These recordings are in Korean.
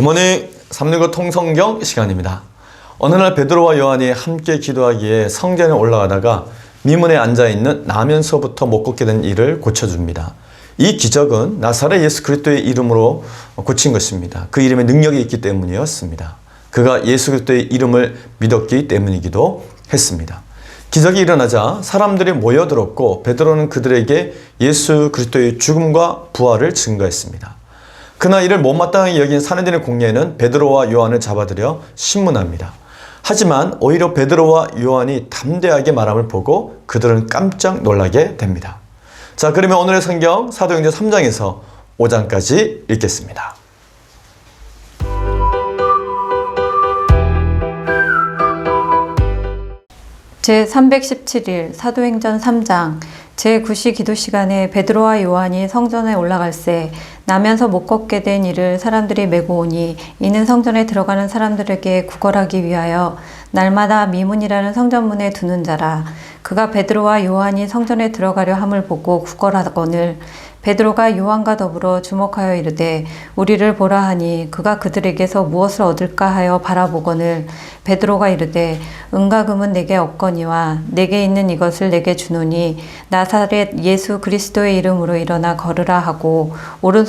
굿모닝 365 통성경 시간입니다. 어느 날 베드로와 요한이 함께 기도하기에 성전에 올라가다가 미문에 앉아 있는 나면서부터 못 걷게 된 이를 고쳐줍니다. 이 기적은 나사렛 예수 그리스도의 이름으로 고친 것입니다. 그 이름에 능력이 있기 때문이었습니다. 그가 예수 그리스도의 이름을 믿었기 때문이기도 했습니다. 기적이 일어나자 사람들이 모여들었고 베드로는 그들에게 예수 그리스도의 죽음과 부활을 증거했습니다. 그날 이를 못마땅하게 여긴 사내들의 공예는 베드로와 요한을 잡아들여 신문합니다. 하지만 오히려 베드로와 요한이 담대하게 말함을 보고 그들은 깜짝 놀라게 됩니다. 자, 그러면 오늘의 성경 사도행전 3장에서 5장까지 읽겠습니다. 제 317일 사도행전 3장 제 9시 기도 시간에 베드로와 요한이 성전에 올라갈새 나면서 못 걷게 된 이를 사람들이 메고 오니 이는 성전에 들어가는 사람들에게 구걸하기 위하여 날마다 미문이라는 성전문에 두는 자라. 그가 베드로와 요한이 성전에 들어가려 함을 보고 구걸하거늘 베드로가 요한과 더불어 주목하여 이르되 우리를 보라 하니 그가 그들에게서 무엇을 얻을까 하여 바라보거늘 베드로가 이르되 은과 금은 내게 없거니와 내게 있는 이것을 내게 주노니 나사렛 예수 그리스도의 이름으로 일어나 걸으라 하고 오른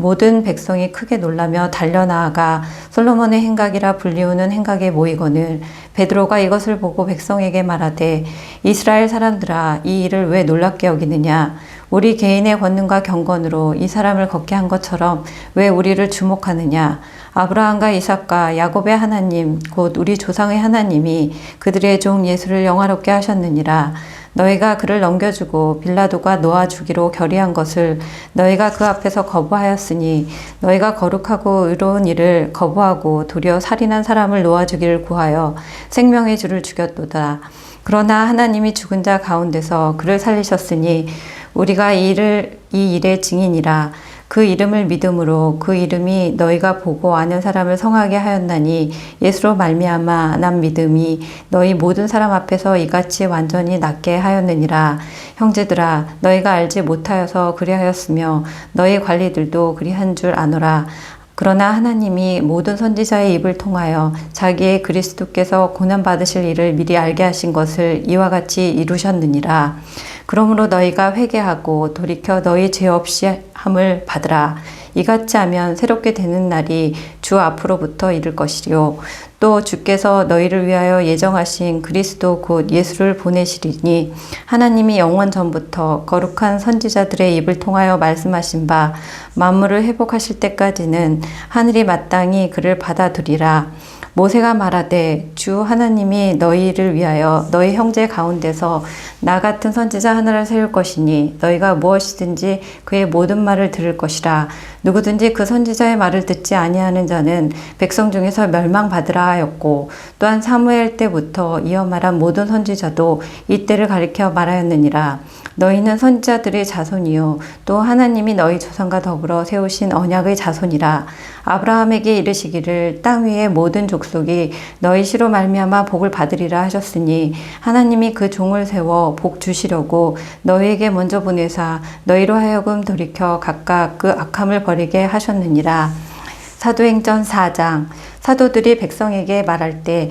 모든 백성이 크게 놀라며 달려나아가 솔로몬의 행각이라 불리우는 행각에 모이거늘 베드로가 이것을 보고 백성에게 말하되 이스라엘 사람들아 이 일을 왜 놀랍게 여기느냐? 우리 개인의 권능과 경건으로 이 사람을 걷게 한 것처럼 왜 우리를 주목하느냐? 아브라함과 이삭과 야곱의 하나님 곧 우리 조상의 하나님이 그들의 종 예수를 영화롭게 하셨느니라 너희가 그를 넘겨주고 빌라도가 놓아 주기로 결의한 것을 너희가 그 앞에서 거부하였으니 너희가 거룩하고 의로운 일을 거부하고 도리어 살인한 사람을 놓아 주기를 구하여 생명의 주를 죽였도다. 그러나 하나님이 죽은 자 가운데서 그를 살리셨으니 우리가 이 일을 이 일의 증인이라 그 이름을 믿음으로 그 이름이 너희가 보고 아는 사람을 성하게 하였나니 예수로 말미암아 난 믿음이 너희 모든 사람 앞에서 이같이 완전히 낫게 하였느니라. 형제들아 너희가 알지 못하여서 그리하였으며 너희 관리들도 그리한 줄 아노라 그러나 하나님이 모든 선지자의 입을 통하여 자기의 그리스도께서 고난 받으실 일을 미리 알게 하신 것을 이와 같이 이루셨느니라. 그러므로 너희가 회개하고 돌이켜 너희 죄 없이 함을 받으라. 이같이 하면 새롭게 되는 날이 주 앞으로부터 이를 것이요. 또 주께서 너희를 위하여 예정하신 그리스도 곧 예수를 보내시리니 하나님이 영원 전부터 거룩한 선지자들의 입을 통하여 말씀하신 바 만물을 회복하실 때까지는 하늘이 마땅히 그를 받아들이라. 모세가 말하되 주 하나님이 너희를 위하여 너희 형제 가운데서 나 같은 선지자 하나를 세울 것이니 너희가 무엇이든지 그의 모든 말을 들을 것이라. 누구든지 그 선지자의 말을 듣지 아니하는 자는 백성 중에서 멸망받으라 하였고 또한 사무엘 때부터 이어 말한 모든 선지자도 이때를 가리켜 말하였느니라. 너희는 선지자들의 자손이요 또 하나님이 너희 조상과 더불어 세우신 언약의 자손이라. 아브라함에게 이르시기를 땅 위의 모든 족속이 너희 시로 말미암아 복을 받으리라 하셨으니 하나님이 그 종을 세워 복 주시려고 너희에게 먼저 보내사 너희로 하여금 돌이켜 각각 그 악함을 버리게 하셨느니라. 사도행전 4장. 사도들이 백성에게 말할 때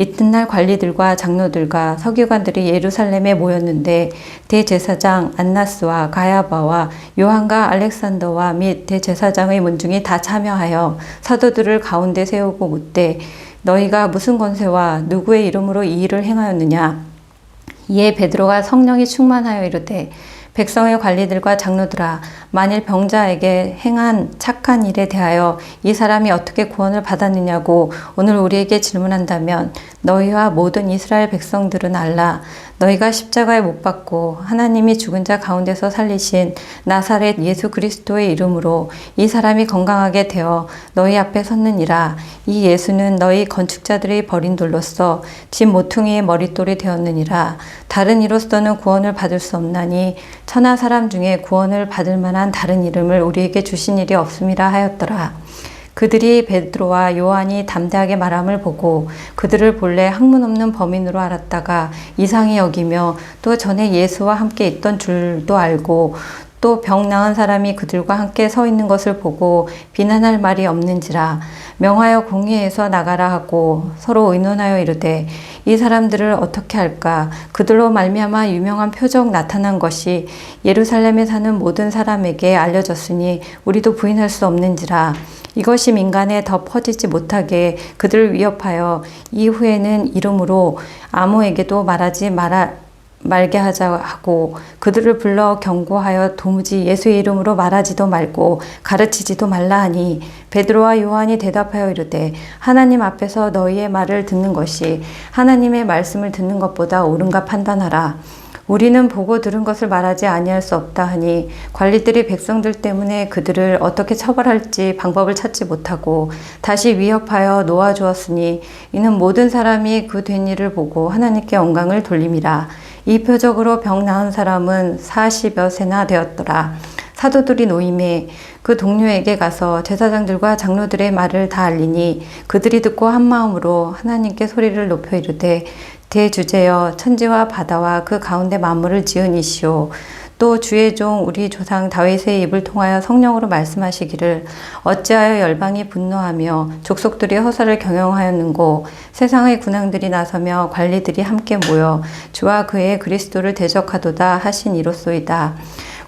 이튿날 관리들과 장로들과 서기관들이 예루살렘에 모였는데 대제사장 안나스와 가야바와 요한과 알렉산더와 및 대제사장의 문중이 다 참여하여 사도들을 가운데 세우고 묻되 너희가 무슨 권세와 누구의 이름으로 이 일을 행하였느냐? 이에 베드로가 성령이 충만하여 이르되 백성의 관리들과 장로들아 만일 병자에게 행한 착한 일에 대하여 이 사람이 어떻게 구원을 받았느냐고 오늘 우리에게 질문한다면 너희와 모든 이스라엘 백성들은 알라. 너희가 십자가에 못 박고 하나님이 죽은 자 가운데서 살리신 나사렛 예수 그리스도의 이름으로 이 사람이 건강하게 되어 너희 앞에 섰느니라 이 예수는 너희 건축자들이 버린 돌로서 집 모퉁이의 머릿돌이 되었느니라. 다른 이로서는 구원을 받을 수 없나니 천하 사람 중에 구원을 받을 만한 다른 이름을 우리에게 주신 일이 없음이라 하였더라. 그들이 베드로와 요한이 담대하게 말함을 보고 그들을 본래 학문 없는 범인으로 알았다가 이상히 여기며 또 전에 예수와 함께 있던 줄도 알고 또 병 나은 사람이 그들과 함께 서 있는 것을 보고 비난할 말이 없는지라 명하여 공의에서 나가라 하고 서로 의논하여 이르되 이 사람들을 어떻게 할까? 그들로 말미암아 유명한 표적 나타난 것이 예루살렘에 사는 모든 사람에게 알려졌으니 우리도 부인할 수 없는지라. 이것이 민간에 더 퍼지지 못하게 그들을 위협하여 이후에는 이름으로 아무에게도 말하지 말아 말게 하자 하고 그들을 불러 경고하여 도무지 예수의 이름으로 말하지도 말고 가르치지도 말라 하니 베드로와 요한이 대답하여 이르되 하나님 앞에서 너희의 말을 듣는 것이 하나님의 말씀을 듣는 것보다 옳은가 판단하라. 우리는 보고 들은 것을 말하지 아니할 수 없다 하니 관리들이 백성들 때문에 그들을 어떻게 처벌할지 방법을 찾지 못하고 다시 위협하여 놓아주었으니 이는 모든 사람이 그 된 일을 보고 하나님께 영광을 돌림이라 이 표적으로 병 나은 사람은 사십여 세나 되었더라. 사도들이 노임에 그 동료에게 가서 제사장들과 장로들의 말을 다 알리니 그들이 듣고 한 마음으로 하나님께 소리를 높여 이르되 대주제여 천지와 바다와 그 가운데 만물을 지은 이시오 또 주의 종 우리 조상 다윗의 입을 통하여 성령으로 말씀하시기를 어찌하여 열방이 분노하며 족속들이 허사를 경영하였는고 세상의 군왕들이 나서며 관리들이 함께 모여 주와 그의 그리스도를 대적하도다 하신 이로소이다.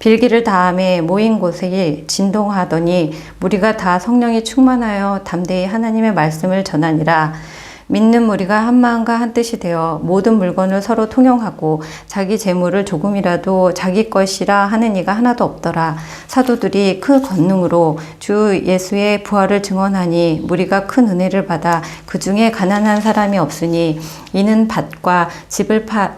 빌기를 다음에 모인 곳에 진동하더니 무리가 다 성령이 충만하여 담대히 하나님의 말씀을 전하니라. 믿는 무리가 한 마음과 한 뜻이 되어 모든 물건을 서로 통용하고 자기 재물을 조금이라도 자기 것이라 하는 이가 하나도 없더라. 사도들이 그 권능으로 주 예수의 부활을 증언하니 무리가 큰 은혜를 받아 그 중에 가난한 사람이 없으니 이는 밭과 집을 파,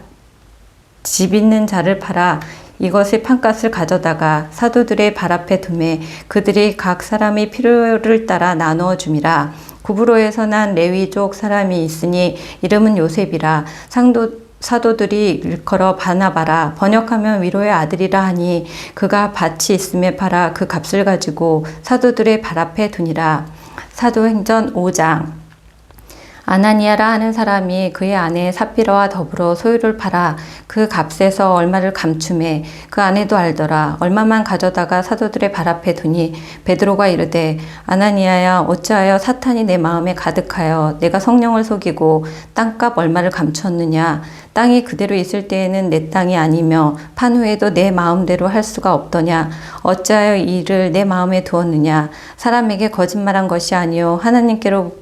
집 있는 자를 팔아 이것의 판값을 가져다가 사도들의 발 앞에 두매 그들이 각 사람의 필요를 따라 나누어 줌이라. 구브로에서 난 레위족 사람이 있으니 이름은 요셉이라. 상도 사도들이 일컬어 바나바라. 번역하면 위로의 아들이라 하니 그가 밭이 있음에 팔아 그 값을 가지고 사도들의 발 앞에 두니라. 사도행전 5장 아나니아라 하는 사람이 그의 아내 삽비라와 더불어 소유를 팔아 그 값에서 얼마를 감춤해 그 아내도 알더라. 얼마만 가져다가 사도들의 발 앞에 두니 베드로가 이르되 아나니아야 어찌하여 사탄이 내 마음에 가득하여 내가 성령을 속이고 땅값 얼마를 감추었느냐? 땅이 그대로 있을 때에는 내 땅이 아니며 판 후에도 내 마음대로 할 수가 없더냐? 어찌하여 이 일을 내 마음에 두었느냐? 사람에게 거짓말한 것이 아니요 하나님께로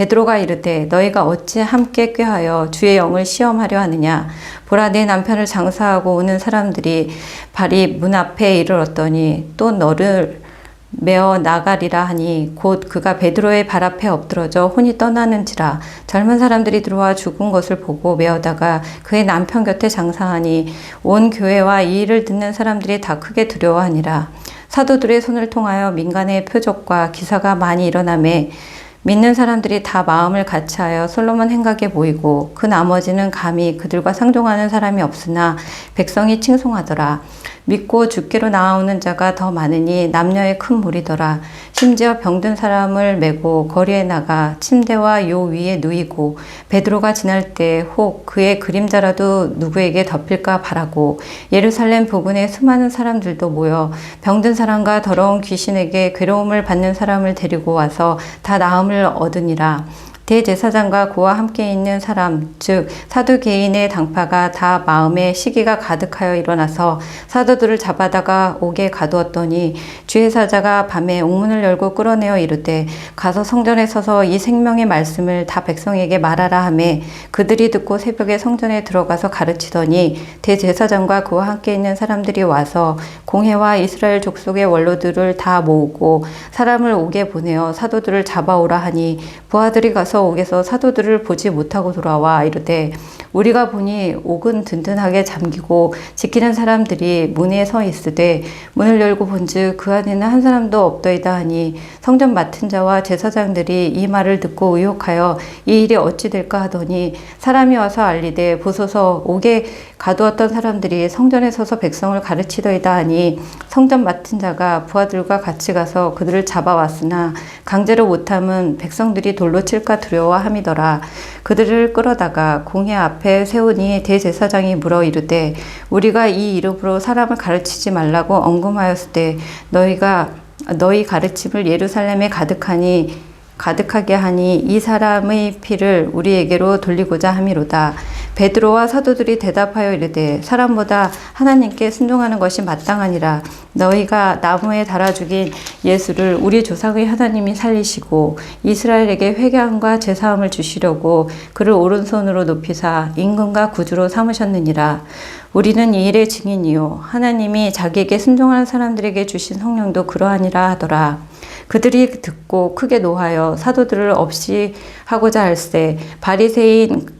베드로가 이르되 너희가 어찌 함께 꾀하여 주의 영을 시험하려 하느냐? 보라 내 남편을 장사하고 오는 사람들이 발이 문 앞에 이르렀더니 또 너를 메어 나가리라 하니 곧 그가 베드로의 발 앞에 엎드러져 혼이 떠나는지라. 젊은 사람들이 들어와 죽은 것을 보고 메어다가 그의 남편 곁에 장사하니 온 교회와 이 일을 듣는 사람들이 다 크게 두려워하니라. 사도들의 손을 통하여 민간의 표적과 기사가 많이 일어나매 믿는 사람들이 다 마음을 같이하여 솔로몬 행각에 모이고 그 나머지는 감히 그들과 상종하는 사람이 없으나 백성이 칭송하더라. 믿고 죽기로 나오는 자가 더 많으니 남녀의 큰 무리더라. 심지어 병든 사람을 메고 거리에 나가 침대와 요 위에 누이고 베드로가 지날 때 혹 그의 그림자라도 누구에게 덮일까 바라고 예루살렘 부근에 수많은 사람들도 모여 병든 사람과 더러운 귀신에게 괴로움을 받는 사람을 데리고 와서 다 나음을 얻으니라. 대제사장과 그와 함께 있는 사람, 즉 사도 개인의 당파가 다 마음에 시기가 가득하여 일어나서 사도들을 잡아다가 옥에 가두었더니 주의 사자가 밤에 옥문을 열고 끌어내어 이르되 가서 성전에 서서 이 생명의 말씀을 다 백성에게 말하라 하매 그들이 듣고 새벽에 성전에 들어가서 가르치더니 대제사장과 그와 함께 있는 사람들이 와서 공회와 이스라엘 족속의 원로들을 다 모으고 사람을 옥에 보내어 사도들을 잡아오라 하니 부하들이 가서 옥에서 사도들을 보지 못하고 돌아와. 이르되 우리가 보니 옥은 든든하게 잠기고 지키는 사람들이 문에 서 있으되 문을 열고 본즉 그 안에는 한 사람도 없더이다 하니 성전 맡은 자와 제사장들이 이 말을 듣고 의혹하여 이 일이 어찌 될까 하더니 사람이 와서 알리되 보소서. 옥에 가두었던 사람들이 성전에 서서 백성을 가르치더이다 하니 성전 맡은 자가 부하들과 같이 가서 그들을 잡아왔으나 강제로 못함은 백성들이 돌로 칠까 두려워함이더라 그들을 끌어다가 공회 앞에 세우니 대제사장이 물어 이르되 우리가 이 이름으로 사람을 가르치지 말라고 언금하였을 때 너희가 너희 가르침을 예루살렘에 가득하니 가득하게 하니 이 사람의 피를 우리에게로 돌리고자 함이로다. 베드로와 사도들이 대답하여 이르되 사람보다 하나님께 순종하는 것이 마땅하니라. 너희가 나무에 달아 죽인 예수를 우리 조상의 하나님이 살리시고 이스라엘에게 회개함과 제사함을 주시려고 그를 오른손으로 높이사 임금과 구주로 삼으셨느니라. 우리는 이 일의 증인이요 하나님이 자기에게 순종하는 사람들에게 주신 성령도 그러하니라 하더라. 그들이 듣고 크게 노하여 사도들을 없이 하고자 할세 바리새인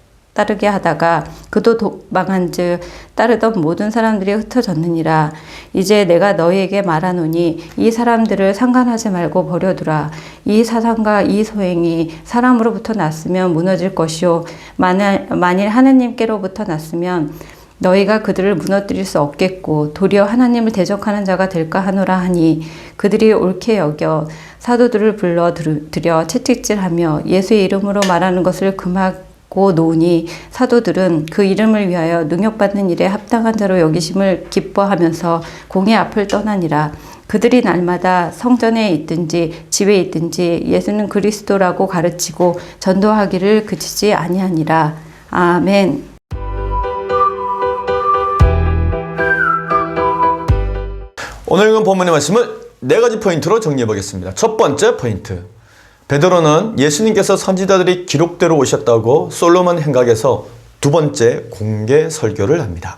따르게 하다가 그도 도망한즉 따르던 모든 사람들이 흩어졌느니라. 이제 내가 너희에게 말하노니 이 사람들을 상관하지 말고 버려두라. 이 사상과 이 소행이 사람으로부터 났으면 무너질 것이요. 만일 만일 하나님께로부터 났으면 너희가 그들을 무너뜨릴 수 없겠고 도리어 하나님을 대적하는 자가 될까 하노라 하니 그들이 옳게 여겨 사도들을 불러 들여 채찍질하며 예수의 이름으로 말하는 것을 금하고 고 노니 사도들은 그 이름을 위하여 능욕받는 일에 합당한 자로 여기심을 기뻐하면서 공의 앞을 떠나니라. 그들이 날마다 성전에 있든지 집에 있든지 예수는 그리스도라고 가르치고 전도하기를 그치지 아니하니라. 아멘. 오늘 읽은 본문의 말씀을 네 가지 포인트로 정리해 보겠습니다. 첫 번째 포인트. 베드로는 예수님께서 선지자들이 기록대로 오셨다고 솔로몬 행각에서 두 번째 공개 설교를 합니다.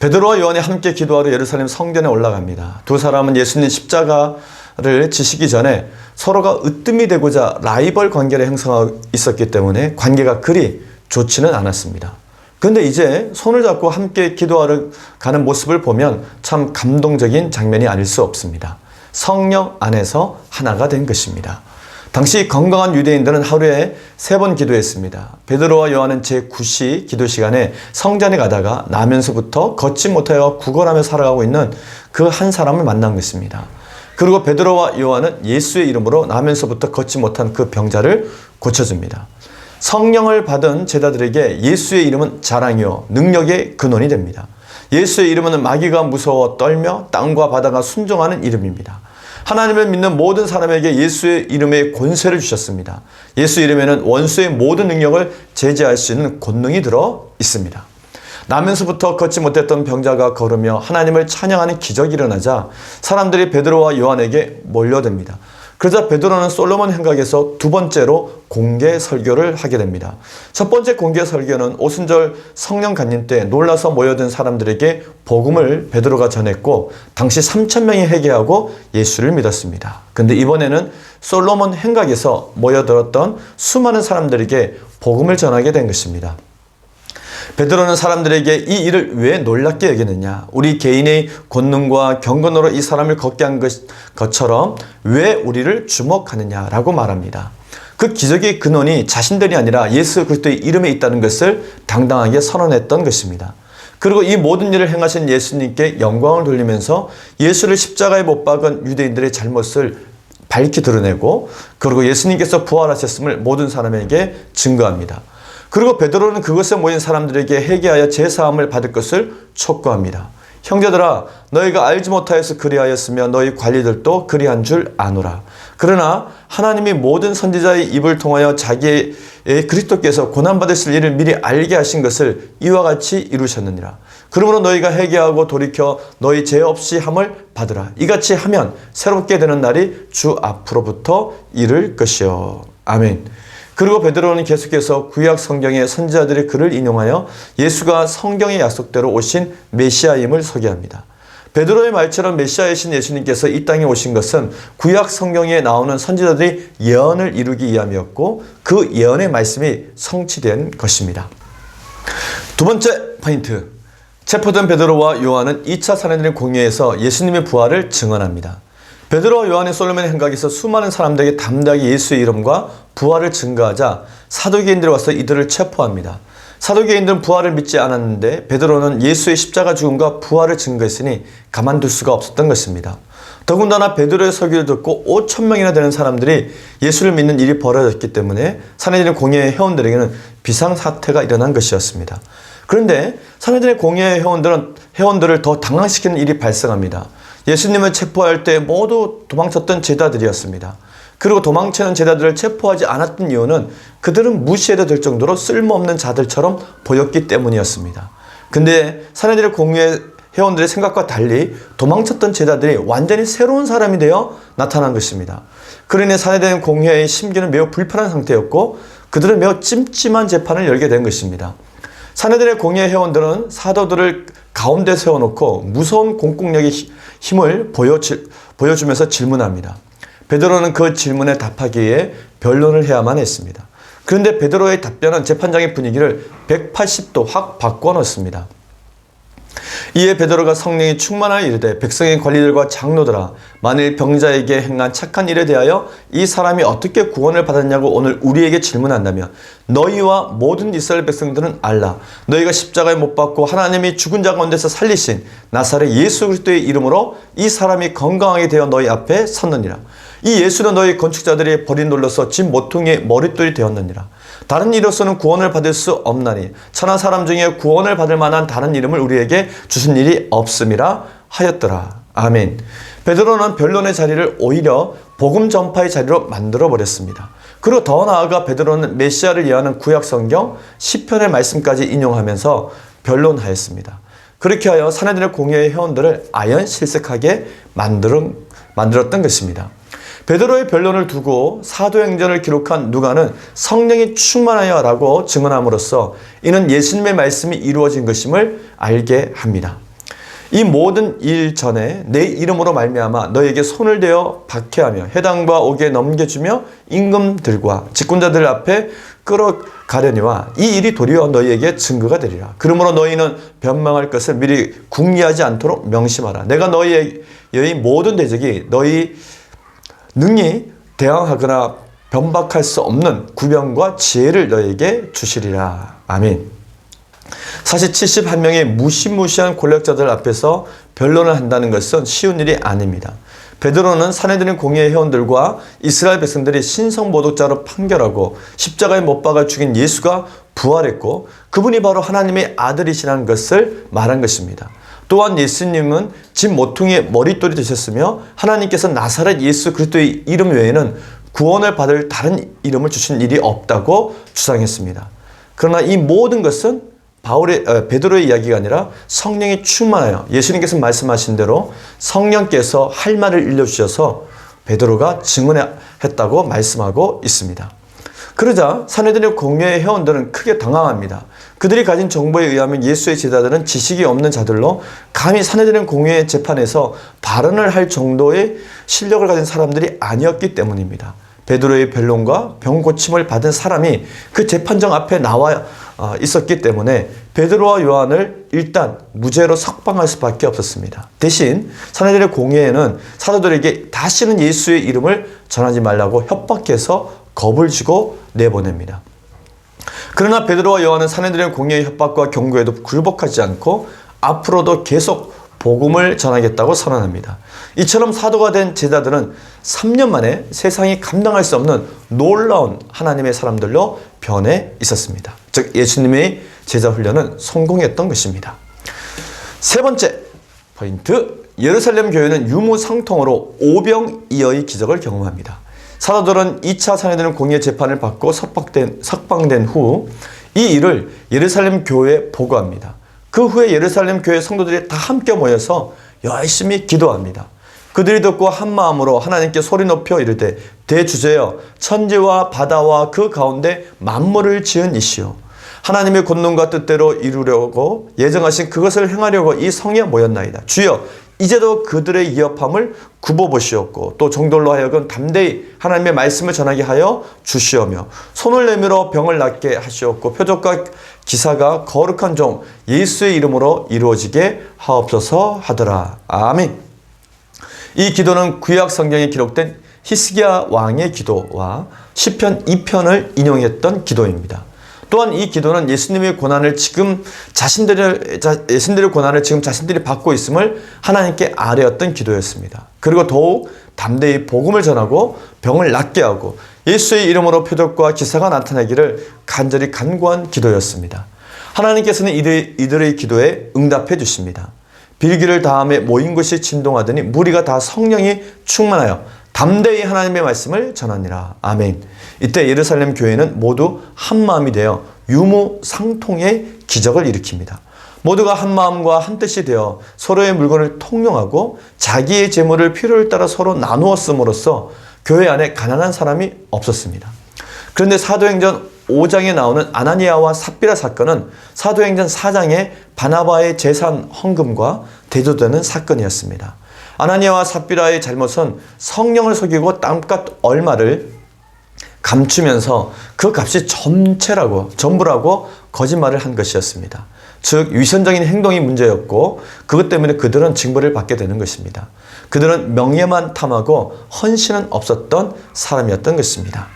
베드로와 요한이 함께 기도하러 예루살렘 성전에 올라갑니다. 두 사람은 예수님 십자가를 지시기 전에 서로가 으뜸이 되고자 라이벌 관계를 형성하고 있었기 때문에 관계가 그리 좋지는 않았습니다. 근데 이제 손을 잡고 함께 기도하러 가는 모습을 보면 참 감동적인 장면이 아닐 수 없습니다. 성령 안에서 하나가 된 것입니다. 당시 건강한 유대인들은 하루에 세 번 기도했습니다. 베드로와 요한은 제9시 기도 시간에 성전에 가다가 나면서부터 걷지 못하여 구걸하며 살아가고 있는 그 한 사람을 만난 것입니다. 그리고 베드로와 요한은 예수의 이름으로 나면서부터 걷지 못한 그 병자를 고쳐줍니다. 성령을 받은 제자들에게 예수의 이름은 자랑이요 능력의 근원이 됩니다. 예수의 이름은 마귀가 무서워 떨며 땅과 바다가 순종하는 이름입니다. 하나님을 믿는 모든 사람에게 예수의 이름의 권세를 주셨습니다. 예수 이름에는 원수의 모든 능력을 제재할 수 있는 권능이 들어 있습니다. 나면서부터 걷지 못했던 병자가 걸으며 하나님을 찬양하는 기적이 일어나자 사람들이 베드로와 요한에게 몰려듭니다. 그러자 베드로는 솔로몬 행각에서 두 번째로 공개 설교를 하게 됩니다. 첫 번째 공개 설교는 오순절 성령 간님 때 놀라서 모여든 사람들에게 복음을 베드로가 전했고 당시 3천 명이 회개하고 예수를 믿었습니다. 근데 이번에는 솔로몬 행각에서 모여들었던 수많은 사람들에게 복음을 전하게 된 것입니다. 베드로는 사람들에게 이 일을 왜 놀랍게 여기느냐? 우리 개인의 권능과 경건으로 이 사람을 걷게 한 것, 것처럼 왜 우리를 주목하느냐라고 말합니다. 그 기적의 근원이 자신들이 아니라 예수 그리스도의 이름에 있다는 것을 당당하게 선언했던 것입니다. 그리고 이 모든 일을 행하신 예수님께 영광을 돌리면서 예수를 십자가에 못 박은 유대인들의 잘못을 밝히 드러내고 그리고 예수님께서 부활하셨음을 모든 사람에게 증거합니다. 그리고 베드로는 그것에 모인 사람들에게 회개하여 제 사함을 받을 것을 촉구합니다. 형제들아 너희가 알지 못하여서 그리하였으며 너희 관리들도 그리한 줄 아노라. 그러나 하나님이 모든 선지자의 입을 통하여 자기의 그리스도께서 고난받으실 일을 미리 알게 하신 것을 이와 같이 이루셨느니라. 그러므로 너희가 회개하고 돌이켜 너희 죄 없이 함을 받으라. 이같이 하면 새롭게 되는 날이 주 앞으로부터 이를 것이요. 아멘. 그리고 베드로는 계속해서 구약 성경의 선지자들의 글을 인용하여 예수가 성경의 약속대로 오신 메시아임을 소개합니다. 베드로의 말처럼 메시아이신 예수님께서 이 땅에 오신 것은 구약 성경에 나오는 선지자들이 예언을 이루기 위함이었고 그 예언의 말씀이 성취된 것입니다. 두 번째 포인트. 체포된 베드로와 요한은 2차 사내들의 공예에서 예수님의 부활을 증언합니다. 베드로와 요한의 솔로몬 행각에서 수많은 사람들에게 담대하게 예수의 이름과 부활을 증거하자 사도계인들이 와서 이들을 체포합니다. 사도계인들은 부활을 믿지 않았는데 베드로는 예수의 십자가 죽음과 부활을 증거했으니 가만둘 수가 없었던 것입니다. 더군다나 베드로의 설교를 듣고 5천 명이나 되는 사람들이 예수를 믿는 일이 벌어졌기 때문에 사내들의 공예의 회원들에게는 비상사태가 일어난 것이었습니다. 그런데 사내들의 공예의 회원들은 회원들을 더 당황시키는 일이 발생합니다. 예수님을 체포할 때 모두 도망쳤던 제자들이었습니다. 그리고 도망치는 제자들을 체포하지 않았던 이유는 그들은 무시해도 될 정도로 쓸모없는 자들처럼 보였기 때문이었습니다. 근데 사내들의 공유의 회원들의 생각과 달리 도망쳤던 제자들이 완전히 새로운 사람이 되어 나타난 것입니다. 그러니 사내들의 공유의 심기는 매우 불편한 상태였고 그들은 매우 찜찜한 재판을 열게 된 것입니다. 사내들의 공예 회원들은 사도들을 가운데 세워놓고 무서운 공공력의 힘을 보여주면서 질문합니다. 베드로는 그 질문에 답하기 위해 변론을 해야만 했습니다. 그런데 베드로의 답변은 재판장의 분위기를 180도 확 바꿔놓습니다. 이에 베드로가 성령이 충만하여 이르되 백성의 관리들과 장로들아 만일 병자에게 행한 착한 일에 대하여 이 사람이 어떻게 구원을 받았냐고 오늘 우리에게 질문한다면 너희와 모든 이스라엘 백성들은 알라. 너희가 십자가에 못 박고 하나님이 죽은 자 가운데서 살리신 나사렛 예수 그리스도의 이름으로 이 사람이 건강하게 되어 너희 앞에 섰느니라. 이 예수는 너희 건축자들이 버린 돌로서 진 모퉁이의 머릿돌이 되었느니라 다른 이로서는 구원을 받을 수 없나니 천하 사람 중에 구원을 받을 만한 다른 이름을 우리에게 주신 일이 없음이라 하였더라. 아멘. 베드로는 변론의 자리를 오히려 복음 전파의 자리로 만들어 버렸습니다. 그리고 더 나아가 베드로는 메시아를 예하는 구약 성경 시편의 말씀까지 인용하면서 변론하였습니다. 그렇게 하여 사내들의 공예의 회원들을 아연 실색하게 만들은, 만들었던 것입니다. 베드로의 변론을 두고 사도행전을 기록한 누가는 성령이 충만하여 라고 증언함으로써 이는 예수님의 말씀이 이루어진 것임을 알게 합니다. 이 모든 일 전에 내 이름으로 말미암아 너에게 손을 대어 박해하며 해당과 옥에 넘겨주며 임금들과 직군자들 앞에 끌어가려니와 이 일이 도리어 너희에게 증거가 되리라. 그러므로 너희는 변망할 것을 미리 궁리하지 않도록 명심하라. 내가 너희의 모든 대적이 너희 능히 대항하거나 변박할 수 없는 구병과 지혜를 너에게 주시리라. 아멘. 사실 71명의 무시무시한 권력자들 앞에서 변론을 한다는 것은 쉬운 일이 아닙니다. 베드로는 사내들인 공예 회원들과 이스라엘 백성들이 신성 모독자로 판결하고 십자가에 못 박아 죽인 예수가 부활했고 그분이 바로 하나님의 아들이시라는 것을 말한 것입니다. 또한 예수님은 집 모퉁이의 머릿돌이 되셨으며 하나님께서 나사렛 예수 그리스도의 이름 외에는 구원을 받을 다른 이름을 주신 일이 없다고 주장했습니다. 그러나 이 모든 것은 바울의 어, 베드로의 이야기가 아니라 성령이 충만하여 예수님께서 말씀하신 대로 성령께서 할 말을 일러 주셔서 베드로가 증언했다고 말씀하고 있습니다. 그러자 사내들의 공예의 회원들은 크게 당황합니다. 그들이 가진 정보에 의하면 예수의 제자들은 지식이 없는 자들로 감히 사내들의 공예의 재판에서 발언을 할 정도의 실력을 가진 사람들이 아니었기 때문입니다. 베드로의 변론과 병 고침을 받은 사람이 그 재판정 앞에 나와 어, 있었기 때문에 베드로와 요한을 일단 무죄로 석방할 수밖에 없었습니다. 대신 사내들의 공예에는 사도들에게 다시는 예수의 이름을 전하지 말라고 협박해서 겁을 주고 내보냅니다. 그러나 베드로와 요한은 사내들의 공예의 협박과 경고에도 굴복하지 않고 앞으로도 계속 복음을 전하겠다고 선언합니다. 이처럼 사도가 된 제자들은 3년 만에 세상이 감당할 수 없는 놀라운 하나님의 사람들로 변해 있었습니다. 즉 예수님의 제자 훈련은 성공했던 것입니다. 세 번째 포인트 예루살렘 교회는 유무상통으로 오병이어의 기적을 경험합니다. 사도들은 2차 사내들은 공예 재판을 받고 석방된, 석방된 후 이 일을 예루살렘 교회에 보고합니다. 그 후에 예루살렘 교회 성도들이 다 함께 모여서 열심히 기도합니다. 그들이 듣고 한 마음으로 하나님께 소리 높여 이르되 대주제여 천지와 바다와 그 가운데 만물을 지은 이시오 하나님의 권능과 뜻대로 이루려고 예정하신 그것을 행하려고 이 성에 모였나이다. 주여 이제도 그들의 위협함을 굽어보시옵고 또 정돌로 하여금 담대히 하나님의 말씀을 전하게 하여 주시오며 손을 내밀어 병을 낫게 하시옵고 표적과 기사가 거룩한 종 예수의 이름으로 이루어지게 하옵소서 하더라. 아멘. 이 기도는 구약 성경에 기록된 히스기야 왕의 기도와 시편 2편을 인용했던 기도입니다. 또한 이 기도는 예수님의 고난을 지금 자신들의 자, 예수님들의 고난을 지금 자신들이 받고 있음을 하나님께 아뢰었던 기도였습니다. 그리고 더욱 담대히 복음을 전하고 병을 낫게 하고 예수의 이름으로 표적과 기사가 나타나기를 간절히 간구한 기도였습니다. 하나님께서는 이들, 이들의 기도에 응답해 주십니다. 빌기를 다음에 모인 곳이 진동하더니 무리가 다 성령이 충만하여 담대히 하나님의 말씀을 전하니라. 아멘. 이때 예루살렘 교회는 모두 한 마음이 되어 유무상통의 기적을 일으킵니다. 모두가 한 마음과 한 뜻이 되어 서로의 물건을 통용하고 자기의 재물을 필요를 따라 서로 나누었음으로써 교회 안에 가난한 사람이 없었습니다. 그런데 사도행전 5장에 나오는 아나니아와 삽비라 사건은 사도행전 4장의 바나바의 재산 헌금과 대조되는 사건이었습니다. 아나니아와 삽비라의 잘못은 성령을 속이고 땅값 얼마를 감추면서 그 값이 전체라고 전부라고 거짓말을 한 것이었습니다. 즉 위선적인 행동이 문제였고 그것 때문에 그들은 징벌을 받게 되는 것입니다. 그들은 명예만 탐하고 헌신은 없었던 사람이었던 것입니다.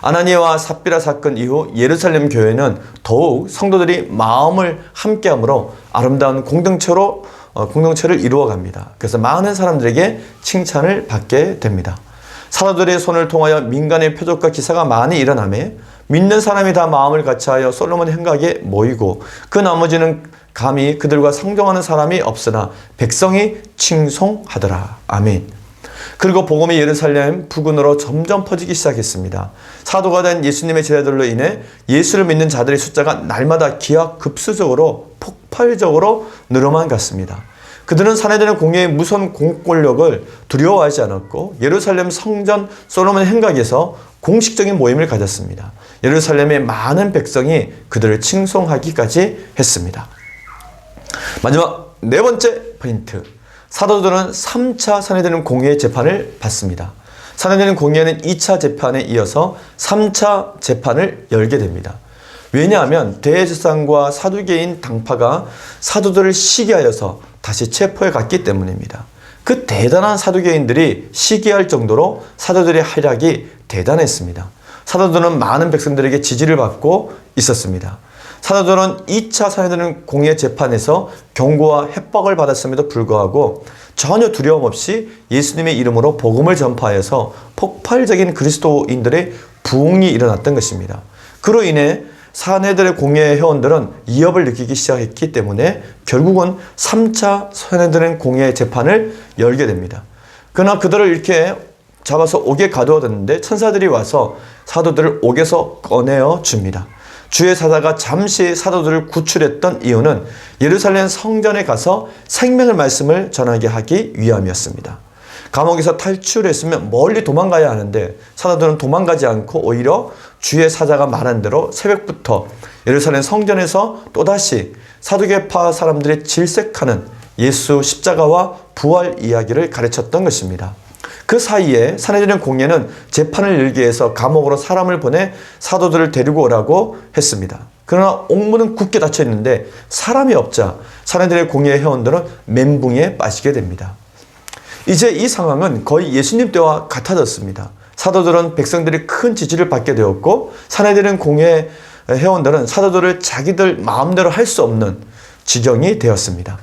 아나니아와 삽비라 사건 이후 예루살렘 교회는 더욱 성도들이 마음을 함께함으로 아름다운 공동체로 어, 공동체를 이루어갑니다. 그래서 많은 사람들에게 칭찬을 받게 됩니다. 사도들의 손을 통하여 민간의 표적과 기사가 많이 일어나며 믿는 사람이 다 마음을 같이하여 솔로몬 행각에 모이고 그 나머지는 감히 그들과 상종하는 사람이 없으나 백성이 칭송하더라. 아멘. 그리고 복음이 예루살렘 부근으로 점점 퍼지기 시작했습니다. 사도가 된 예수님의 제자들로 인해 예수를 믿는 자들의 숫자가 날마다 기하급수적으로 폭 발적으로 늘어만 갔습니다. 그들은 사내들의 공예의 무선 공권력을 두려워하지 않았고 예루살렘 성전 솔로몬 행각에서 공식적인 모임을 가졌습니다. 예루살렘의 많은 백성이 그들을 칭송하기까지 했습니다. 마지막 네 번째 포인트. 사도들은 3차 사내되는 공예 재판을 받습니다. 사내되는 공예는 2차 재판에 이어서 3차 재판을 열게 됩니다. 왜냐하면 대제사장과 사두개인 당파가 사도들을 시기하여서 다시 체포해 갔기 때문입니다. 그 대단한 사두개인들이 시기할 정도로 사도들의 활약이 대단했습니다. 사도들은 많은 백성들에게 지지를 받고 있었습니다. 사도들은 2차 사내들은 공예 재판에서 경고와 협박을 받았음에도 불구하고 전혀 두려움 없이 예수님의 이름으로 복음을 전파해서 폭발적인 그리스도인들의 부흥이 일어났던 것입니다. 그로 인해 사내들의 공예 회원들은 이협을 느끼기 시작했기 때문에 결국은 3차 사내들의 공예 재판을 열게 됩니다. 그러나 그들을 이렇게 잡아서 옥에 가두어뒀는데 천사들이 와서 사도들을 옥에서 꺼내어 줍니다. 주의 사자가 잠시 사도들을 구출했던 이유는 예루살렘 성전에 가서 생명의 말씀을 전하게 하기 위함이었습니다. 감옥에서 탈출했으면 멀리 도망가야 하는데 사도들은 도망가지 않고 오히려 주의 사자가 말한 대로 새벽부터 예루살렘 성전에서 또다시 사두개파 사람들이 질색하는 예수 십자가와 부활 이야기를 가르쳤던 것입니다. 그 사이에 사내들은 공예는 재판을 열기 위해서 감옥으로 사람을 보내 사도들을 데리고 오라고 했습니다. 그러나 옥문은 굳게 닫혀 있는데 사람이 없자 사내들의 공예 회원들은 멘붕에 빠지게 됩니다. 이제 이 상황은 거의 예수님 때와 같아졌습니다. 사도들은 백성들이 큰 지지를 받게 되었고 사내들은 공예 회원들은 사도들을 자기들 마음대로 할 수 없는 지경이 되었습니다.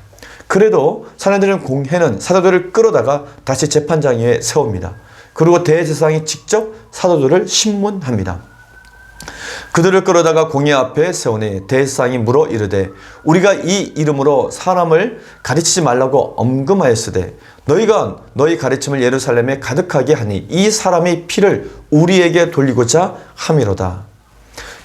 그래도 사내들은 공회는 사도들을 끌어다가 다시 재판장 위에 세웁니다. 그리고 대제사장이 직접 사도들을 신문합니다. 그들을 끌어다가 공회 앞에 세우니 대제사장이 물어 이르되 우리가 이 이름으로 사람을 가르치지 말라고 엄금하였으되 너희가 너희 가르침을 예루살렘에 가득하게 하니 이 사람의 피를 우리에게 돌리고자 함이로다.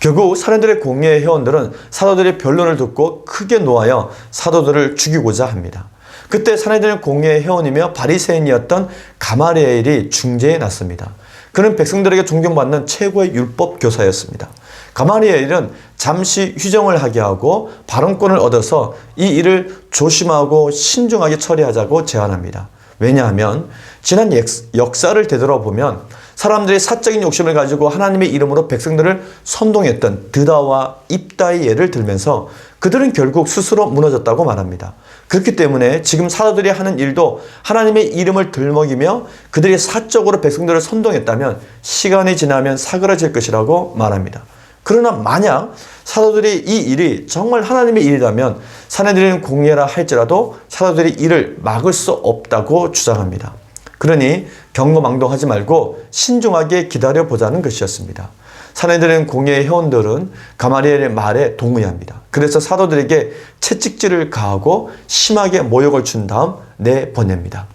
결국 사람들의 공예 회원들은 사도들의 변론을 듣고 크게 노하여 사도들을 죽이고자 합니다. 그때 사내들은 공예 회원이며 바리새인이었던 가마리엘이 중재에 났습니다. 그는 백성들에게 존경받는 최고의 율법 교사였습니다. 가마리엘은 잠시 휴정을 하게 하고 발언권을 얻어서 이 일을 조심하고 신중하게 처리하자고 제안합니다. 왜냐하면 지난 역사를 되돌아보면 사람들이 사적인 욕심을 가지고 하나님의 이름으로 백성들을 선동했던 드다와 입다의 예를 들면서 그들은 결국 스스로 무너졌다고 말합니다. 그렇기 때문에 지금 사도들이 하는 일도 하나님의 이름을 들먹이며 그들이 사적으로 백성들을 선동했다면 시간이 지나면 사그라질 것이라고 말합니다. 그러나 만약 사도들이 이 일이 정말 하나님의 일이라면 사내들은 공예라 할지라도 사도들이 이를 막을 수 없다고 주장합니다. 그러니 경거망동하지 말고 신중하게 기다려 보자는 것이었습니다. 사내들은 공예의 회원들은 가마리엘의 말에 동의합니다. 그래서 사도들에게 채찍질을 가하고 심하게 모욕을 준 다음 내보냅니다.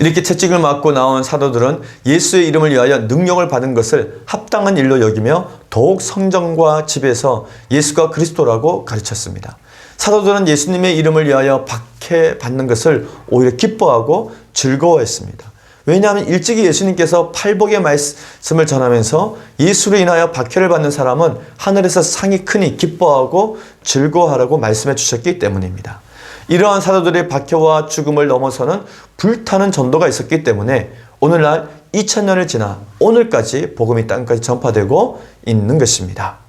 이렇게 채찍을 맞고 나온 사도들은 예수의 이름을 위하여 능력을 받은 것을 합당한 일로 여기며 더욱 성전과 집에서 예수가 그리스도라고 가르쳤습니다. 사도들은 예수님의 이름을 위하여 박해받는 것을 오히려 기뻐하고 즐거워했습니다. 왜냐하면 일찍이 예수님께서 팔복의 말씀을 전하면서 예수로 인하여 박해를 받는 사람은 하늘에서 상이 크니 기뻐하고 즐거워하라고 말씀해 주셨기 때문입니다. 이러한 사도들의 박해와 죽음을 넘어서는 불타는 전도가 있었기 때문에 오늘날 2000년을 지나 오늘까지 복음이 땅까지 전파되고 있는 것입니다.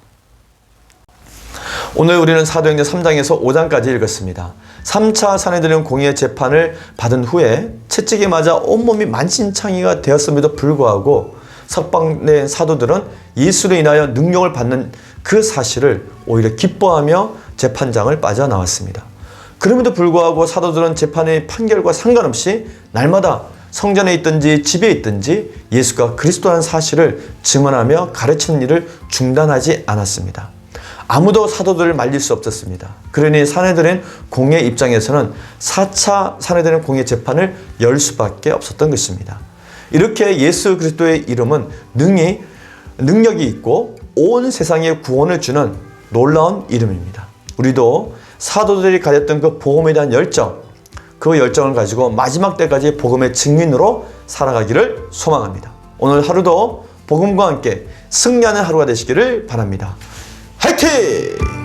오늘 우리는 사도행전 3장에서 5장까지 읽었습니다. 3차 사내들은 공의의 재판을 받은 후에 채찍에 맞아 온몸이 만신창이가 되었음에도 불구하고 석방 된 사도들은 예수로 인하여 능력을 받는 그 사실을 오히려 기뻐하며 재판장을 빠져나왔습니다. 그럼에도 불구하고 사도들은 재판의 판결과 상관없이 날마다 성전에 있든지 집에 있든지 예수가 그리스도라는 사실을 증언하며 가르치는 일을 중단하지 않았습니다. 아무도 사도들을 말릴 수 없었습니다. 그러니 사내들은 공의 입장에서는 4차 사내들은 공의 재판을 열 수밖에 없었던 것입니다. 이렇게 예수 그리스도의 이름은 능히 능력이 있고 온 세상에 구원을 주는 놀라운 이름입니다. 우리도 사도들이 가졌던 그 복음에 대한 열정, 그 열정을 가지고 마지막 때까지 복음의 증인으로 살아가기를 소망합니다. 오늘 하루도 복음과 함께 승리하는 하루가 되시기를 바랍니다. 화이팅!